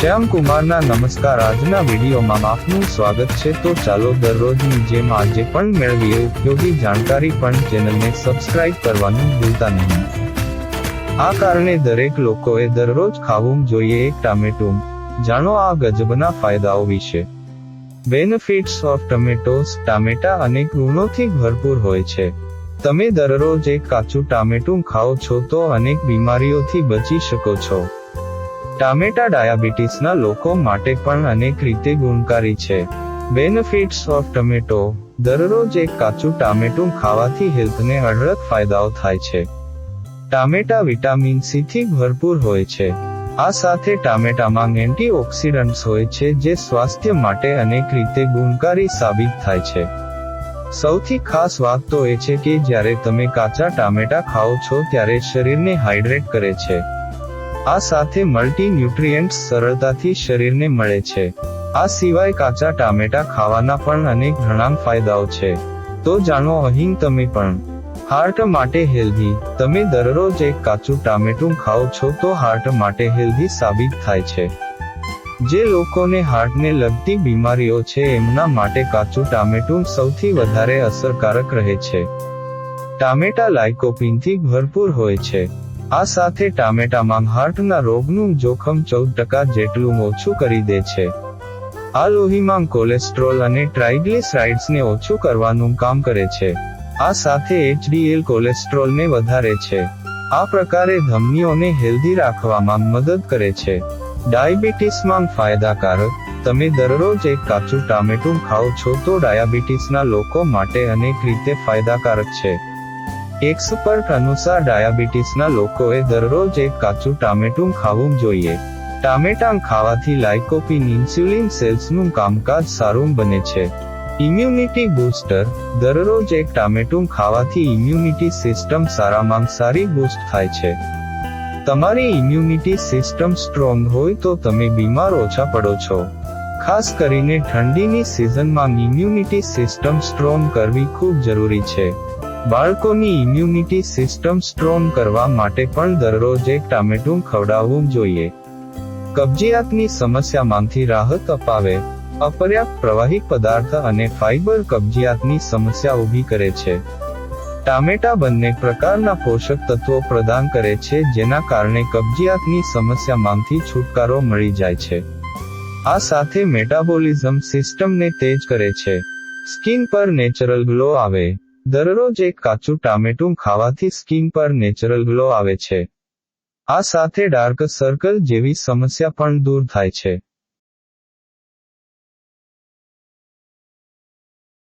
શ્યામ કુમારના નમસ્કાર. આજના વિડીયોમાં આપનું સ્વાગત છે. તો ચાલો દરરોજની જેમ આજે પણ મેળવીએ ઉપયોગી જાણકારી પણ ચેનલને સબસ્ક્રાઇબ કરવાનું ભૂલતા નહીં. આ કારણે દરેક લોકોએ દરરોજ ખાવું જોઈએ એક ટામેટું. જાણો આ ગજબના ફાયદાઓ વિશે. બેનિફિટ્સ ઓફ ટમેટોસ ટામેટા અને ગુણોથી ભરપૂર હોય છે. તમે દરરોજ એક કાચું ટામેટું ખાઓ છો તો અનેક બીમારીઓથી બચી શકો છો. ટામેટા ડાયાબિટીસના લોકો માટે પણ અનેક રીતે ગુણકારી છે. બેનિફિટ્સ ઓફ ટમેટો દરરોજ એક કાચું ટામેટું ખાવાથી હેલ્થને અઢળક ફાયદાઓ થાય છે. ટામેટા વિટામિન સી થી ભરપૂર હોય છે. આ સાથે ટામેટામાં એન્ટીઓક્સિડન્ટ્સ હોય છે જે સ્વાસ્થ્ય માટે અનેક રીતે ગુણકારી સાબિત થાય છે. સૌથી ખાસ વાત તો એ છે કે જ્યારે તમે કાચા ટામેટા ખાઓ છો ત્યારે શરીરને હાઇડ્રેટ કરે છે. આ સાથે મલ્ટી ન્યુટ્રિયન્ટ્સ સરળતાથી શરીરને મળે છે. આ સિવાય કાચા ટામેટા ખાવાના પણ અનેક ઘણા ફાયદાઓ છે. તો જાણો અહીં તમે પણ. હાર્ટ માટે હેલ્ધી તમે દરરોજ એક કાચું ટામેટું ખાઓ છો તો હાર્ટ માટે હેલ્ધી સાબિત થાય છે. જે લોકોને હાર્ટને લગતી બીમારીઓ છે એમના માટે કાચું ટામેટું સૌથી વધારે અસરકારક રહે છે. ટામેટા લાઇકોપિનથી ભરપૂર હોય છે. આ સાથે ટામેટામાં હાર્ટના રોગનું જોખમ ચૌદ ટકા જેટલું ઓછું કરી દે છે. આ લોહીમાં કોલેસ્ટ્રોલ અને ટ્રાઇગ્લિસરાઇડ્સને ઓછું કરવાનું કામ કરે છે. આ સાથે એચડીએલ કોલેસ્ટ્રોલને વધારે છે. આ પ્રકારે ધમનીઓને હેલ્ધી રાખવામાં મદદ કરે છે. ડાયાબિટીસમાં ફાયદાકારક, તમે દરરોજ એક કાચું ટામેટું ખાઓ છો તો ડાયાબિટીસના લોકો માટે અનેક રીતે ફાયદાકારક છે. એક્સપર્ટ અનુસાર ડાયાબિટીસના લોકોએ દરરોજ એક કાચું ટામેટું ખાવું જોઈએ. ટામેટાં ખાવાથી લાઇકોપિન ઇન્સ્યુલિન સેલ્સનું કામકાજ સારું બને છે. ઇમ્યુનિટી બૂસ્ટર, દરરોજ એક ટામેટું ખાવાથી ઇમ્યુનિટી સિસ્ટમ સારામાં સારી બૂસ્ટ થાય છે. તમારી ઇમ્યુનિટી સિસ્ટમ સ્ટ્રોંગ હોય તો તમે બીમાર ઓછા પડો છો. ખાસ કરીને ઠંડીની સિઝનમાં ઇમ્યુનિટી સિસ્ટમ સ્ટ્રોંગ કરવી ખૂબ જરૂરી છે. બાળકોની ઇમ્યુનિટી સિસ્ટમ સ્ટ્રોંગ કરવા માટે પણ દરરોજ એક ટામેટું ખવડાવવું જોઈએ. કબજિયાતની સમસ્યામાંથી રાહત અપાવે, અપર્યાપ્ત પ્રવાહી પદાર્થ અને ફાઇબર કબજિયાતની સમસ્યા ઊભી કરે છે. ટામેટા બંને પ્રકારના પોષક તત્વો પ્રદાન કરે છે જેના કારણે કબજિયાતની સમસ્યામાંથી છુટકારો મળી જાય છે. આ સાથે મેટાબોલિઝમ સિસ્ટમને તેજ કરે છે. સ્કિન પર નેચરલ ગ્લો આવે. દરરોજ એક કાચું ટામેટું ખાવાથી સ્કીન પર નેચરલ ગ્લો આવે છે. આ સાથે ડાર્ક સર્કલ જેવી સમસ્યા પણ દૂર થાય છે.